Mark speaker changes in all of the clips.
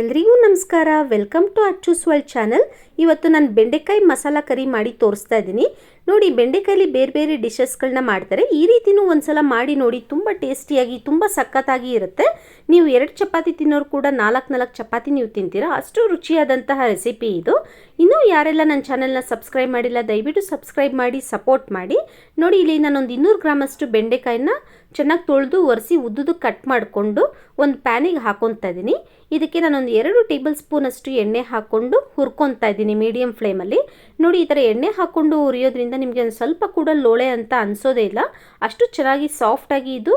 Speaker 1: ಎಲ್ರಿಗೂ ನಮಸ್ಕಾರ. Welcome to Achchu's world channel ಇವತ್ತು ನಾನು ಬೆಂಡೆಕಾಯಿ ಮಸಾಲ ಕರಿ ಮಾಡಿ ತೋರಿಸ್ತಾ ಇದ್ದೀನಿ. ನೋಡಿ ಬೆಂಡೆಕಾಯಲ್ಲಿ ಬೇರೆ ಬೇರೆ ಡಿಶಸ್ಗಳನ್ನ ಮಾಡ್ತಾರೆ. ಈ ರೀತಿನೂ ಒಂದ್ಸಲ ಮಾಡಿ ನೋಡಿ, ತುಂಬ ಟೇಸ್ಟಿಯಾಗಿ ತುಂಬ ಸಖತ್ತಾಗಿ ಇರುತ್ತೆ. ನೀವು ಎರಡು ಚಪಾತಿ ತಿನ್ನೋರು ಕೂಡ ನಾಲ್ಕು ನಾಲ್ಕು ಚಪಾತಿ ನೀವು ತಿಂತೀರಾ. ಅಷ್ಟು ರುಚಿಯಾದಂತಹ ರೆಸಿಪಿ ಇದು. ಇನ್ನೂ ಯಾರೆಲ್ಲ ನನ್ನ ಚಾನೆಲ್ನ ಸಬ್ಸ್ಕ್ರೈಬ್ ಮಾಡಿಲ್ಲ, ದಯವಿಟ್ಟು ಸಬ್ಸ್ಕ್ರೈಬ್ ಮಾಡಿ ಸಪೋರ್ಟ್ ಮಾಡಿ. ನೋಡಿ, ಇಲ್ಲಿ ನಾನೊಂದು ಇನ್ನೂರು ಗ್ರಾಮಷ್ಟು ಬೆಂಡೆಕಾಯಿನ ಚೆನ್ನಾಗಿ ತೊಳೆದು ಒರೆಸಿ ಉದ್ದುದು ಕಟ್ ಮಾಡಿಕೊಂಡು ಒಂದು ಪ್ಯಾನಿಗೆ ಹಾಕೊತಾ ಇದ್ದೀನಿ. ಇದಕ್ಕೆ ನಾನೊಂದು ಎರಡು ಟೇಬಲ್ ಸ್ಪೂನಷ್ಟು ಎಣ್ಣೆ ಹಾಕ್ಕೊಂಡು ಹುರ್ಕೊತಾ ಇದ್ದೀನಿ ಮೀಡಿಯಮ್ ಫ್ಲೇಮಲ್ಲಿ. ನೋಡಿ, ಈ ಥರ ಎಣ್ಣೆ ಹಾಕ್ಕೊಂಡು ಹುರಿಯೋದ್ರಿಂದ ನಿಮಗೆ ಒಂದು ಸ್ವಲ್ಪ ಕೂಡ ಲೋಳೆ ಅಂತ ಅನಿಸೋದೇ ಇಲ್ಲ. ಅಷ್ಟು ಚೆನ್ನಾಗಿ ಸಾಫ್ಟಾಗಿ ಇದು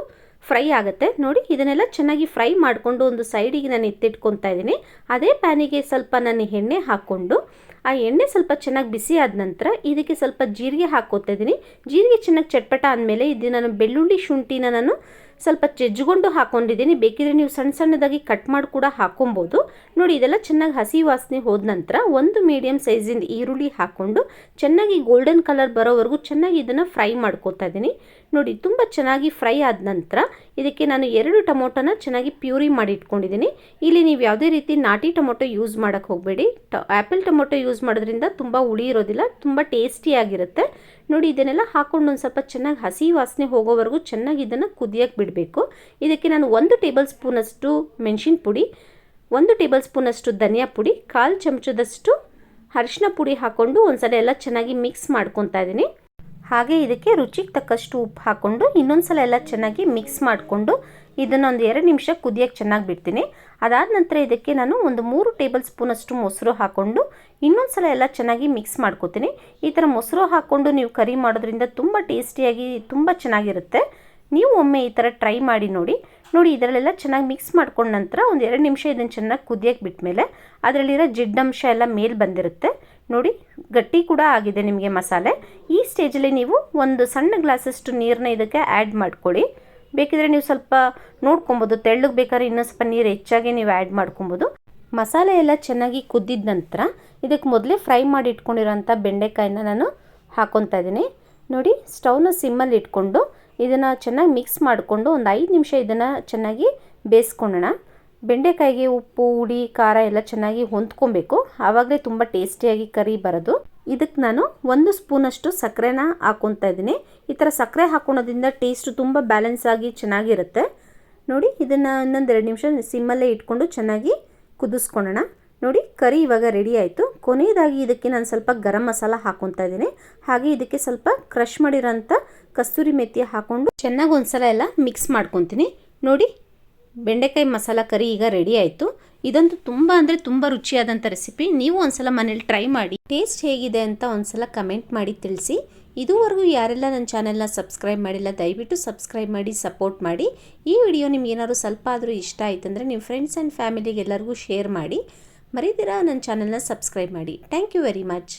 Speaker 1: ಫ್ರೈ ಆಗುತ್ತೆ. ನೋಡಿ, ಇದನ್ನೆಲ್ಲ ಚೆನ್ನಾಗಿ ಫ್ರೈ ಮಾಡಿಕೊಂಡು ಒಂದು ಸೈಡಿಗೆ ನಾನು ಎತ್ತಿಟ್ಕೊತಾ ಇದ್ದೀನಿ. ಅದೇ ಪ್ಯಾನಿಗೆ ಸ್ವಲ್ಪ ನಾನು ಎಣ್ಣೆ ಹಾಕ್ಕೊಂಡು, ಆ ಎಣ್ಣೆ ಸ್ವಲ್ಪ ಚೆನ್ನಾಗಿ ಬಿಸಿ ಆದ ನಂತರ ಇದಕ್ಕೆ ಸ್ವಲ್ಪ ಜೀರಿಗೆ ಹಾಕೋತಾ ಇದ್ದೀನಿ. ಜೀರಿಗೆ ಚೆನ್ನಾಗಿ ಚಟ್ಪಟ ಆದಮೇಲೆ ಇದು ನಾನು ಬೆಳ್ಳುಳ್ಳಿ ಶುಂಠಿನ ನಾನು ಸ್ವಲ್ಪ ಜಜ್ಜುಗೊಂಡು ಹಾಕೊಂಡಿದ್ದೀನಿ. ಬೇಕಿದ್ರೆ ನೀವು ಸಣ್ಣ ಸಣ್ಣದಾಗಿ ಕಟ್ ಮಾಡಿ ಕೂಡ ಹಾಕೊಬೋದು. ನೋಡಿ, ಇದೆಲ್ಲ ಚೆನ್ನಾಗಿ ಹಸಿ ವಾಸನೆ ಹೋದ ನಂತರ ಒಂದು ಮೀಡಿಯಮ್ ಸೈಜಿಂದ ಈರುಳ್ಳಿ ಹಾಕ್ಕೊಂಡು ಚೆನ್ನಾಗಿ ಗೋಲ್ಡನ್ ಕಲರ್ ಬರೋವರೆಗೂ ಚೆನ್ನಾಗಿ ಇದನ್ನು ಫ್ರೈ ಮಾಡ್ಕೋತಾ ಇದ್ದೀನಿ. ನೋಡಿ, ತುಂಬ ಚೆನ್ನಾಗಿ ಫ್ರೈ ಆದ ನಂತರ ಇದಕ್ಕೆ ನಾನು ಎರಡು ಟೊಮೊಟೊನ ಚೆನ್ನಾಗಿ ಪ್ಯೂರಿ ಮಾಡಿ ಇಟ್ಕೊಂಡಿದ್ದೀನಿ. ಇಲ್ಲಿ ನೀವು ಯಾವುದೇ ರೀತಿ ನಾಟಿ ಟೊಮೊಟೊ ಯೂಸ್ ಮಾಡೋಕ್ಕೆ ಹೋಗಬೇಡಿ. ಟ ಆ್ಯಪಲ್ ಟೊಮೊಟೊ ಯೂಸ್ ಮಾಡೋದ್ರಿಂದ ತುಂಬ ಹುಳಿ ಇರೋದಿಲ್ಲ, ತುಂಬ ಟೇಸ್ಟಿಯಾಗಿರುತ್ತೆ ನೋಡಿ, ಇದನ್ನೆಲ್ಲ ಹಾಕೊಂಡು ಒಂದು ಸ್ವಲ್ಪ ಚೆನ್ನಾಗಿ ಹಸಿ ವಾಸನೆ ಹೋಗೋವರೆಗೂ ಚೆನ್ನಾಗಿ ಇದನ್ನು ಕುದಿಯೋಕ್ಕೆ ಬಿಡಬೇಕು. ಇದಕ್ಕೆ ನಾನು ಒಂದು ಟೇಬಲ್ ಸ್ಪೂನಷ್ಟು ಮೆಣಸಿನ ಪುಡಿ, ಒಂದು ಟೇಬಲ್ ಸ್ಪೂನಷ್ಟು ಧನಿಯಾ ಪುಡಿ, ಕಾಲು ಚಮಚದಷ್ಟು ಅರಿಶಿನ ಪುಡಿ ಹಾಕ್ಕೊಂಡು ಒಂದ್ಸಲ ಎಲ್ಲ ಚೆನ್ನಾಗಿ ಮಿಕ್ಸ್ ಮಾಡ್ಕೊತಾ ಇದ್ದೀನಿ. ಹಾಗೆ ಇದಕ್ಕೆ ರುಚಿಗೆ ತಕ್ಕಷ್ಟು ಉಪ್ಪು ಹಾಕ್ಕೊಂಡು ಇನ್ನೊಂದು ಸಲ ಎಲ್ಲ ಚೆನ್ನಾಗಿ ಮಿಕ್ಸ್ ಮಾಡಿಕೊಂಡು ಇದನ್ನೊಂದು ಎರಡು ನಿಮಿಷ ಕುದಿಯೋಕ್ಕೆ ಚೆನ್ನಾಗಿ ಬಿಡ್ತೀನಿ. ಅದಾದ ನಂತರ ಇದಕ್ಕೆ ನಾನು ಒಂದು ಮೂರು ಟೇಬಲ್ ಸ್ಪೂನಷ್ಟು ಮೊಸರು ಹಾಕ್ಕೊಂಡು ಇನ್ನೊಂದು ಸಲ ಎಲ್ಲ ಚೆನ್ನಾಗಿ ಮಿಕ್ಸ್ ಮಾಡ್ಕೋತೀನಿ. ಈ ಥರ ಮೊಸರು ಹಾಕ್ಕೊಂಡು ನೀವು ಕರಿ ಮಾಡೋದ್ರಿಂದ ತುಂಬ ಟೇಸ್ಟಿಯಾಗಿ ತುಂಬ ಚೆನ್ನಾಗಿರುತ್ತೆ. ನೀವು ಒಮ್ಮೆ ಈ ಥರ ಟ್ರೈ ಮಾಡಿ ನೋಡಿ. ನೋಡಿ, ಇದರಲ್ಲೆಲ್ಲ ಚೆನ್ನಾಗಿ ಮಿಕ್ಸ್ ಮಾಡ್ಕೊಂಡ ನಂತರ ಒಂದು ಎರಡು ನಿಮಿಷ ಇದನ್ನು ಚೆನ್ನಾಗಿ ಕುದಿಯೋಕ್ಕೆ ಬಿಟ್ಮೇಲೆ ಅದರಲ್ಲಿರೋ ಜಿಡ್ಡಂಶ ಎಲ್ಲ ಮೇಲೆ ಬಂದಿರುತ್ತೆ. ನೋಡಿ, ಗಟ್ಟಿ ಕೂಡ ಆಗಿದೆ ನಿಮಗೆ ಮಸಾಲೆ. ಸ್ಟೇಜಲ್ಲಿ ನೀವು ಒಂದು ಸಣ್ಣ ಗ್ಲಾಸಷ್ಟು ನೀರನ್ನ ಇದಕ್ಕೆ ಆ್ಯಡ್ ಮಾಡ್ಕೊಳ್ಳಿ. ಬೇಕಿದ್ರೆ ನೀವು ಸ್ವಲ್ಪ ನೋಡ್ಕೊಬೋದು. ತೆಳ್ಳಗೆ ಬೇಕಾದ್ರೆ ಇನ್ನೊಂದು ಸ್ವಲ್ಪ ನೀರು ಹೆಚ್ಚಾಗಿ ನೀವು ಆ್ಯಡ್ ಮಾಡ್ಕೊಬೋದು. ಮಸಾಲೆ ಎಲ್ಲ ಚೆನ್ನಾಗಿ ಕುದ್ದಿದ ನಂತರ ಇದಕ್ಕೆ ಮೊದಲೇ ಫ್ರೈ ಮಾಡಿ ಇಟ್ಕೊಂಡಿರೋಂಥ ಬೆಂಡೆಕಾಯಿನ ನಾನು ಹಾಕ್ಕೊತಾ ಇದ್ದೀನಿ. ನೋಡಿ, ಸ್ಟವ್ನ ಸಿಮ್ಮಲ್ಲಿ ಇಟ್ಕೊಂಡು ಇದನ್ನು ಚೆನ್ನಾಗಿ ಮಿಕ್ಸ್ ಮಾಡಿಕೊಂಡು ಒಂದು ಐದು ನಿಮಿಷ ಇದನ್ನು ಚೆನ್ನಾಗಿ ಬೇಯಿಸ್ಕೊಳ್ಳೋಣ. ಬೆಂಡೆಕಾಯಿಗೆ ಉಪ್ಪು ಹುಳಿ ಖಾರ ಎಲ್ಲ ಚೆನ್ನಾಗಿ ಹೊಂದ್ಕೊಬೇಕು. ಆವಾಗಲೇ ತುಂಬ ಟೇಸ್ಟಿಯಾಗಿ ಕರಿ ಬರೋದು. ಇದಕ್ಕೆ ನಾನು ಒಂದು ಸ್ಪೂನಷ್ಟು ಸಕ್ಕರೆನ ಹಾಕ್ಕೊತಾ ಇದ್ದೀನಿ. ಈ ಥರ ಸಕ್ಕರೆ ಹಾಕೊಳೋದ್ರಿಂದ ಟೇಸ್ಟ್ ತುಂಬ ಬ್ಯಾಲೆನ್ಸ್ ಆಗಿ ಚೆನ್ನಾಗಿರುತ್ತೆ. ನೋಡಿ, ಇದನ್ನು ಇನ್ನೊಂದು ಎರಡು ನಿಮಿಷ ಸಿಮ್ಮಲ್ಲೇ ಇಟ್ಕೊಂಡು ಚೆನ್ನಾಗಿ ಕುದಿಸ್ಕೊಳ್ಳೋಣ. ನೋಡಿ, ಕರಿ ಇವಾಗ ರೆಡಿ ಆಯಿತು. ಕೊನೆಯದಾಗಿ ಇದಕ್ಕೆ ನಾನು ಸ್ವಲ್ಪ ಗರಂ ಮಸಾಲ ಹಾಕ್ಕೊತಾ ಇದ್ದೀನಿ. ಹಾಗೆ ಇದಕ್ಕೆ ಸ್ವಲ್ಪ ಕ್ರಷ್ ಮಾಡಿರೋಂಥ ಕಸ್ತೂರಿ ಮೆಥಿ ಹಾಕ್ಕೊಂಡು ಚೆನ್ನಾಗಿ ಒಂದ್ಸಲ ಎಲ್ಲ ಮಿಕ್ಸ್ ಮಾಡ್ಕೊತೀನಿ. ನೋಡಿ ಬೆಂಡೆಕಾಯಿ ಮಸಾಲ ಕರಿ ಈಗ ರೆಡಿ ಆಯಿತು. ಇದಂತೂ ತುಂಬ ಅಂದರೆ ತುಂಬ ರುಚಿಯಾದಂಥ ರೆಸಿಪಿ ನೀವು ಒಂದ್ಸಲ ಮನೇಲಿ ಟ್ರೈ ಮಾಡಿ. ಟೇಸ್ಟ್ ಹೇಗಿದೆ ಅಂತ ಒಂದ್ಸಲ ಕಮೆಂಟ್ ಮಾಡಿ ತಿಳಿಸಿ. ಇದುವರೆಗೂ ಯಾರೆಲ್ಲ ನನ್ನ ಚಾನೆಲ್ನ ಸಬ್ಸ್ಕ್ರೈಬ್ ಮಾಡಿಲ್ಲ, ದಯವಿಟ್ಟು ಸಬ್ಸ್ಕ್ರೈಬ್ ಮಾಡಿ ಸಪೋರ್ಟ್ ಮಾಡಿ. ಈ ವಿಡಿಯೋ ನಿಮ್ಗೆ ಏನಾದ್ರು ಸ್ವಲ್ಪ ಆದರೂ ಇಷ್ಟ ಆಯ್ತಂದರೆ ನಿಮ್ಮ ಫ್ರೆಂಡ್ಸ್ ಆ್ಯಂಡ್ ಫ್ಯಾಮಿಲಿಗೆಲ್ಲರಿಗೂ ಶೇರ್ ಮಾಡಿ. ಮರಿದಿರಾ ನನ್ನ ಚಾನೆಲ್ನ ಸಬ್ಸ್ಕ್ರೈಬ್ ಮಾಡಿ. Thank you very much